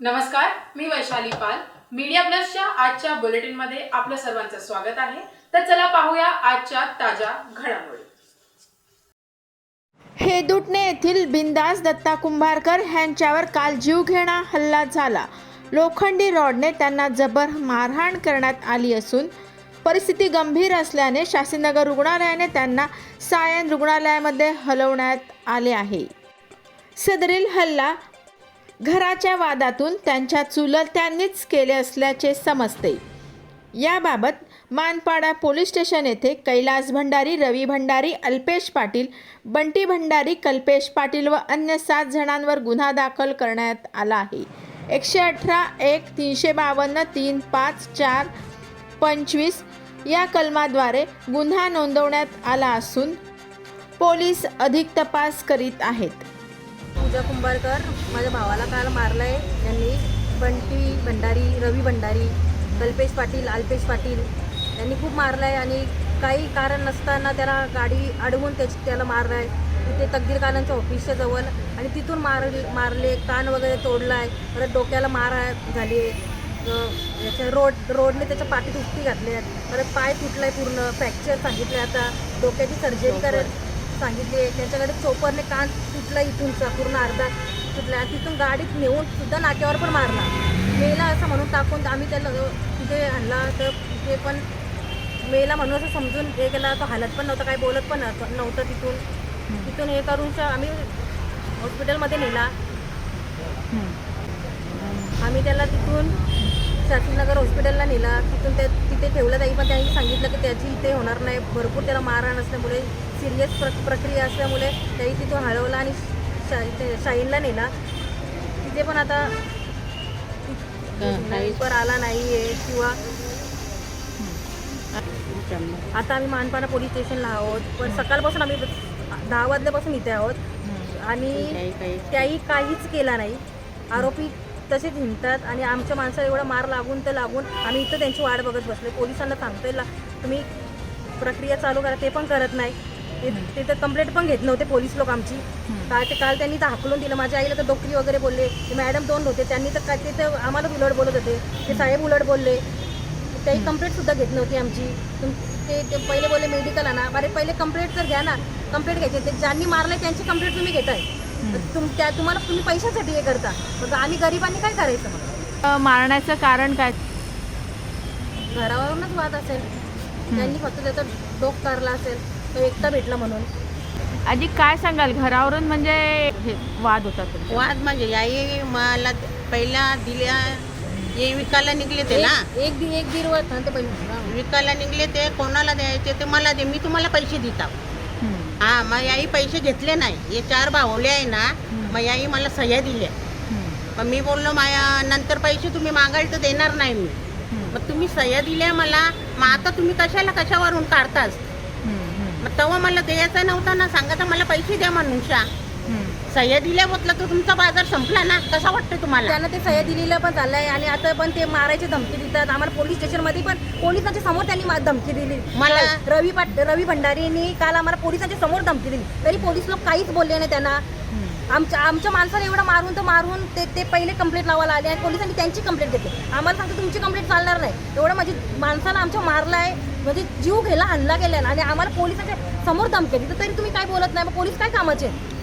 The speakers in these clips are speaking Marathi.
नमस्कार मी वैशाली पाल. मीडिया प्लसच्या आजच्या बुलेटिनमध्ये आपलं सर्वांचं स्वागत आहे. तर चला पाहूया आजच्या ताज्या घडामोडी. हेदुटणे येथील बिंदास दत्ता कुंभारकर ह्यांच्यावर काल जीवघेणा हल्ला झाला. लोखंडी रॉडने त्यांना जबर मारहाण करण्यात आली असून परिस्थिती गंभीर असल्याने शास्त्रीनगर रुग्णालयाने त्यांना सायन रुग्णालयामध्ये हलवण्यात आले आहे. सदरील हल्ला घराच्या वादातून त्यांच्या चुलत्यांनीच केले असल्याचे समजते. याबाबत मानपाडा पोलीस स्टेशन येथे कैलास भंडारी रवी भंडारी अल्पेश पाटील बंटी भंडारी कल्पेश पाटील व अन्य सात जणांवर गुन्हा दाखल करण्यात आला आहे. एकशे अठरा एक तीनशे बावन्न तीन पाच चार पंचवीस या कलमाद्वारे गुन्हा नोंदवण्यात आला असून पोलीस अधिक तपास करीत आहेत. पूजा कुंभारकर माझ्या भावाला काल मारलंय यांनी. बंटी भंडारी रवी भंडारी कल्पेश पाटील अल्पेश पाटील यांनी खूप मारलंय आणि काही कारण नसताना त्याला गाडी अडवून त्याची त्याला मारलाय. तिथे तकदीर कालांच्या ऑफिसच्या जवळ आणि तिथून मार मारले कान वगैरे तोडलाय. परत डोक्याला मार आहे- झाली याच्या रोड रोडने त्याच्या पाठीत उष्टी घातली. आहेत परत पाय तुटलाय पूर्ण. फ्रॅक्चर सांगितले आता. डोक्याची सर्जरी करायला सांगितली. त्याच्याकडे चोपरने कान तुटला इथूनचा पूर्ण अर्धा तुटला. तिथून गाडीत नेऊन सुद्धा नाक्यावर पण मारला. मेला असं म्हणून टाकून आम्ही त्याला तिथे आणला. तर तिथे पण मेला म्हणून असं समजून हे केला. तो हालत पण नव्हता काही बोलत पण नव्हतं तिथून. तिथून हे करून आम्ही हॉस्पिटलमध्ये नेला. आम्ही त्याला तिथून शास्त्रीनगर हॉस्पिटलला नेला. तिथून त्या तिथे ठेवलं ताई पण त्यांनी सांगितलं की त्याची इथे होणार नाही. भरपूर त्याला मारहाण असल्यामुळे सिरियस प्र प्रक्रिया असल्यामुळे त्याही तिथून हळवला आणि शा शाईनला नेला. तिथे पण आता पर आला नाही आहे किंवा आता आम्ही मानपाडा पोलीस स्टेशनला आहोत. पण सकाळपासून आम्ही दहा वाजल्यापासून इथे आहोत. आणि त्याही काहीच केला नाही. आरोपी तसेच हिंडतात आणि आमच्या माणसाला एवढा मार लागून तर लागून आम्ही इथं त्यांची वाट बघत बसले पोलिसांना सांगतोय ला तुम्ही प्रक्रिया चालू करा ते पण करत नाही. ते तर कंप्लेंट पण घेत नव्हते पोलीस लोक आमची. काय ते काल त्यांनी तर हाकलून दिलं. माझ्या आईला तर डोकरी वगैरे बोलले. ते मॅडम दोन होते त्यांनी तर काय ते तर आम्हाला उलट बोलत होते. ते साहेब उलट बोलले. काही कंप्लेंट सुद्धा घेत नव्हती आमची. तुम ते ते पहिले बोलले मेडिकल आणा अरे पहिले कंप्लेंट तर घ्या ना. कंप्लेंट घ्यायची. ते ज्यांनी मारलं त्यांची कंप्लेंट तुम्ही घेताय. तर तुम त्या तुम्हाला तुम्ही पैशासाठी हे करता. मग आम्ही गरिबांनी काय करायचं मग? मारण्याचं कारण काय? घरावरूनच वाद असेल. त्यांनी फक्त त्याचा डोक करला असेल तो एकटा भेटला म्हणून. आधी काय सांगाल? घरावरून म्हणजे हे वाद होता तुमचा. वाद म्हणजे याही मला पहिला दिल्या हे विकायला निघले ते ना? एक- एक दि एक दीड वर्ष ते पहिले विकायला निघले ते कोणाला द्यायचे ते मला दे मी तुम्हाला पैसे देता. हा मग याही पैसे घेतले नाही. हे चार भावले आहे ना मग याही मला सह्या दिल्या. मग मी बोललो माया नंतर पैसे तुम्ही मागाल तर देणार नाही मी. मग तुम्ही सह्या दिल्या मला मग आता तुम्ही कशाला कशावरून काढतास? मग तेव्हा मला द्यायचा नव्हता ना सांगायचा मला पैसे द्या म्हणून शा. सह्या दिल्या म्हटलं तर तुमचा बाजार संपला ना? कसा वाटतं तुम्हाला? त्यांना ते सह्या दिलेलं पण झालंय आणि आता पण ते मारायची धमकी देतात. आम्हाला पोलीस स्टेशनमध्ये पण पोलिसांच्या समोर त्यांनी मा- धमकी दिली. मला- रवी पाट रवी भंडारींनी काल आम्हाला पोलिसांच्या समोर धमकी दिली. तरी पोलीस लोक काहीच बोलले नाही त्यांना. आमच्या आमच्या माणसाला एवढं मारून तर मारून ते ते पहिले कंप्लेंट लावायला आले आणि पोलिसांनी त्यांची कंप्लेंट घेतली. आम्हाला सांगतो तुमची कंप्लेंट चालणार नाही. एवढं म्हणजे माणसाला आमच्या मारलाय म्हणजे जीव घ्यायला हल्ला केलाय आणि आम्हाला पोलिसांच्या समोर धमकी दिली. तरी तुम्ही काय बोलत नाही? मग पोलीस काय कामाचे?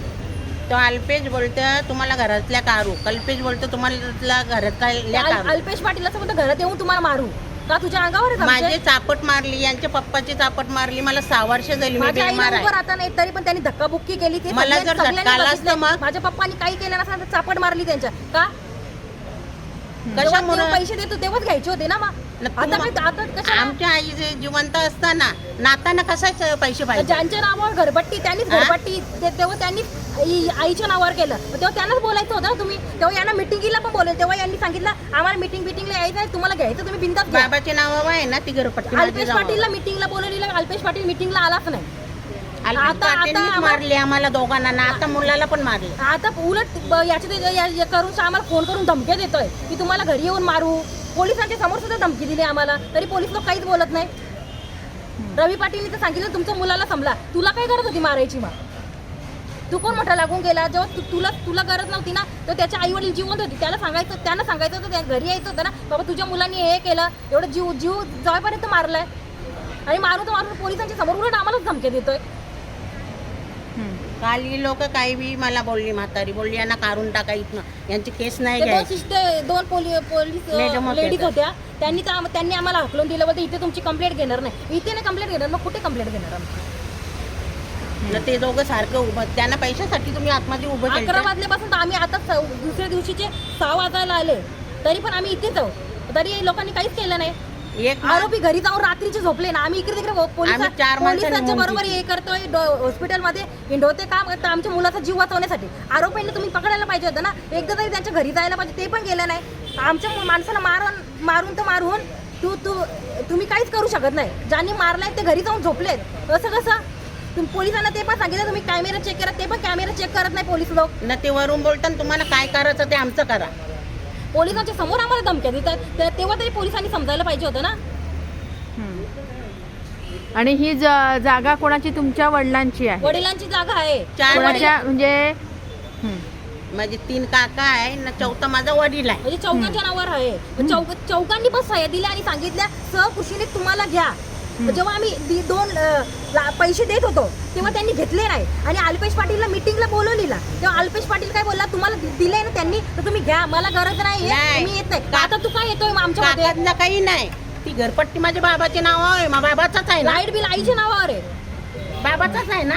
तो अल्पेश बोलतं तुम्हाला घरातल्या कारू. कल्पेश बोलतो तुम्हाला अल- कारू. अल्पेश पाटील असं म्हणतो घरात येऊन तुम्हाला मारू. का तुझ्या अंगावर आहे माझे? चापट मारली यांच्या पप्पाची चापट मारली मला सहा वर्ष झाली मी माझ्या बेमार आईला उभं आहे. राहता नाही तरी पण त्यांनी धक्काबुक्की केली ते मला सगळ्यांनी- जर आला मग? माझ्या पप्पानी काही केलं नसतं चापट मारली त्यांच्या. का? कशामुळे? तेव्हा पैसे देतो तेव्हाच घ्यायचे होते ना मग. न आता काय आता कशा आमच्या आई जे जिवंत असताना नाताना कसाच पैसे पाहिजे? ज्यांच्या नावावर घरपट्टी त्यांनीच हा? घरपट्टी ते- तेव्हा त्यांनी आई- आईच्या नावावर केलं. मग तेव्हा त्यांनाच बोलायचं होतं ना तुम्ही. तेव्हा यांना मिटिंगला पण बोलले तेव्हा यांनी सांगितलं आम्हाला मिटिंग बिटिंगला यायचं आहे तुम्हाला घ्यायचं तुम्ही बिंदात घ्या. बाबाचे नाव आहे ना ती घरपट्टी माझी अल्पेश जावं. पाटीलला मिटिंगला बोलवलेलं अल्पेश पाटील मिटिंगला आलाच नाही. आता- आता आम्हा- मारली आम्हाला दोघांना. ना आता मुलाला पण मारले. आता उलट ब- याचे ते या- या करून आम्हाला फोन करून धमक्या देतोय की तुम्हाला घरी येऊन मारू. पोलिसांच्या समोर सुद्धा धमकी दिली आम्हाला. तरी पोलीस लोक काहीच बोलत नाही. रवी पाटीलनी तर सांगितलं तुमच्या मुलाला समला तुला काय करत होती मारायची मग? तू कोण मोठा लागून गेला? जेव्हा तू तुला तुला गरज नव्हती ना तर त्याच्या आई वडील जिवंत होती. त्याला सांगायचं त्यांना सांगायचं होतं त्या घरी यायचं होतं ना. बाबा तुझ्या मुलांनी हे केलं. एवढं जीव जीव जवळपर्यंत मारलाय. आणि मारून तर मारून पोलिसांच्या समोर उलट आम्हालाच धमके देतोय. काल ही लोक काही बी मला बोलली म्हातारी बोलली यांना काढून टाका इथनं. यांची केस नाही ते दोन घ्यायची. सिस्टर दोन पोली पोलीस Madam होत्या लेडीज त्या. होत्या. त्यांनी तर आम- त्यांनी आम्हाला हकलून दिलं बोलते इथे तुमची कंप्लेंट घेणार नाही. इथे नाही कंप्लेंट घेणार मग कुठे कंप्लेंट घेणार आम्ही? न ते दोघं सारखं उभं त्यांना पैशासाठी तुम्ही आतमध्ये उभं अकरा केलं वाजल्यापासून तर आम्ही आता दुसऱ्या दिवशीचे सहा वाजायला आले. तरी पण आम्ही इथेच आहोत तरी लोकांनी काहीच केलं नाही. एक आरोपी घरी जाऊन रात्रीचे झोपले ना. आम्ही इकडे तिकडे पोलिसा- आम्ही चार पोलिसांच्या बरोबर. हे करतोय डो- हॉस्पिटलमध्ये हिंडवते काम करतं आमच्या मुलाचा जीव वाचवण्यासाठी. आरोपींना तुम्ही पकडायला पाहिजे होतं ना. एकदा तरी त्यांच्या घरी जायला पाहिजे. ते पण गेलं नाही. आमच्या मु- माणसाला मारून मारून तर मारून तू तू तुम्ही काहीच करू शकत नाही. ज्यांनी मारलाय ते घरी जाऊन झोपलेत. असं कसं? तुम्ही पोलिसांना ते पण सांगितलं. तुम्ही कॅमेरा चेक करा. ते पण कॅमेरा चेक करत नाही पोलीस लोक. न ते वरून बोलताना तुम्हाला काय करायचं ते आमचं करा. पोलिसांच्या समोर आम्हाला धमक्या देतात ते- तेव्हा तरी पोलिसांनी समजायला पाहिजे होतं ना? आणि ही ज- जागा कोणाची? तुमच्या वडिलांची आहे. वडिलांची जागा आहे. चार कोणाच्या म्हणजे हं. माझे तीन काका आहे न चौथा माझा वडील आहे. म्हणजे चौकांच्या नावावर आहे. चौक चौकांनी पण सह्या दिल्या आणि सांगितल्या सहकृषीने तुम्हाला घ्या. जेव्हा आम्ही दि- दोन अ, ला- पैसे देत होतो तेव्हा त्यांनी घेतले नाही. आणि अल्पेश पाटीलला मिटिंगला बोलवलेला तेव्हा अल्पेश पाटील काय बोलला? तुम्हाला तर तुम्ही घ्या मला गरज नाही नाही. मी येत. नाही आता तू काय येतोय मग आमच्यामध्ये? काकातला काही नाही. ती घरपट्टी माझ्या बाबाचे नाव आहे. बाबाचाच आहे ना. लाइट बिल आईच्या नावावर आहे. बाबाचाच आहे ना?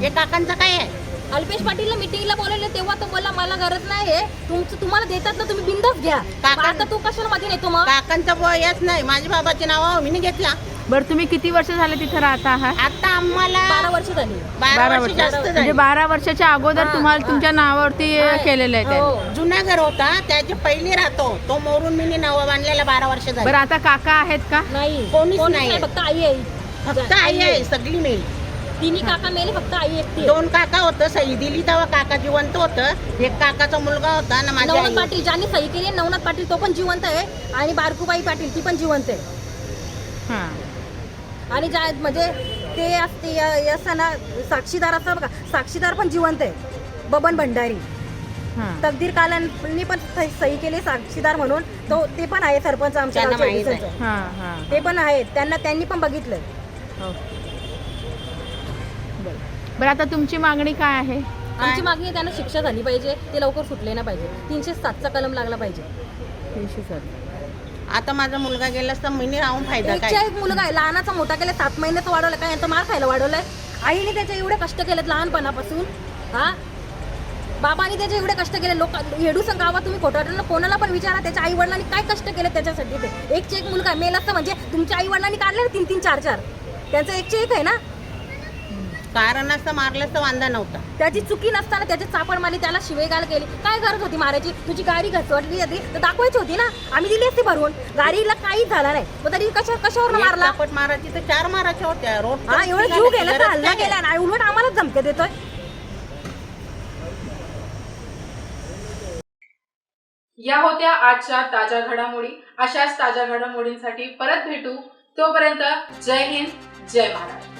हे काकांचं काय आहे? अल्पेश पाटीलला मिटिंगला बोलवले तेव्हा तो बोलला मला गरज नाही आहे. तुमचं तुम्हाला देतात ना तुम्ही बिंदास घ्या. काका- आता तू कशाला मध्ये नेतो मग? काकांचा वयच नाही. माझ्या बाबाचे नाव आहे, मी नाही घेतला. बरं तुम्ही किती वर्ष झाले तिथे राहता आहात आता आम्हाला बारा वर्ष झाली बारा वर्ष. जास्त म्हणजे झाली बारा वर्षाच्या अगोदर तुम्हाला. तुमच्या नावावरती. केलेलं आहे. हो. जुना घर होता त्याच्या पहिली राहतो तो मोरून मी नवा बांधलेला बारा वर्ष झाली बरं आता काका आहेत का नाही कोणीच नाही. फक्त आई आहे फक्त आई आहे सगळी मेली तिन्ही काका मेले फक्त आई एकटी आहे. दोन काका होतं सही दिली तेव्हा काका जिवंत होतं एक काकाचा मुलगा होता ना माझी नवनाथ आई पाटील ज्यांनी सही केली आहे, नवनाथ पाटील तो पण जिवंत आहे आणि बारकुबाई पाटील ती पण जिवंत आहे हां आणि ज्या म्हणजे ते असते य- असताना साक्षीदार असतात बघा साक्षीदार पण जिवंत आहे. बबन भंडारी. हां. तकदीर कालांनी पण सही केली साक्षीदार म्हणून. तो ते पण आहे सरपंच आमच्या त्यांना माहीत आहे. हां हां. ते पण आहेत. त्यांना त्यांनी पण बघितलंय. हो. बरं. बरं आता तुमची मागणी काय आहे? आमची मागणी आहे, त्यांना शिक्षा झाली पाहिजे. ते लवकर सुटले नाही पाहिजे. तीनशे सातचा कलम लागला पाहिजे. तीनशे सात. आता माझा मुलगा गेला असता मी राहून फायदा काय? एक मुलगा आहे. लहानाचा मोठा केला सात महिन्याचा वाढवला काय यांचा मार खायला वाढवलाय? आईने त्याचे एवढे कष्ट केलेत लहानपणापासून. हा? बाबांनी त्याचे एवढे कष्ट केले. लोक येडूसं गावात तुम्ही खोटाटला कोणाला पण विचारा त्याच्या आई वडिलांनी काय कष्ट केले त्याच्यासाठी ते. एकचे एक मुलगा मेल असतं म्हणजे तुमच्या आई वडिलांनी काढले तीन तीन चार चार त्यांचं एकचे एक आहे ना? कारण असतं मारलं तर वांदा नव्हता. त्याची चुकी नसताना त्याची चापड मारली त्याला शिवेगाळ केली. काय गरज होती मारायची? तुझी गाडी घसवटली होती तर दाखवायची होती ना. आम्ही दिली असती भरून. गाडीला काहीच झाला नाही. मग तरी कशा कशावर एक मारला? चापट मारायची तर चार मारायच्या होत्या. रोड हा एवढं जीव गेला तर हल्ला केला आणि उलट आम्हालाच धमके देतोय. या होत्या आजच्या ताज्या घडामोडी. अशाच ताज्या घडामोडींसाठी परत भेटू. तोपर्यंत जय हिंद जय महाराष्ट्र.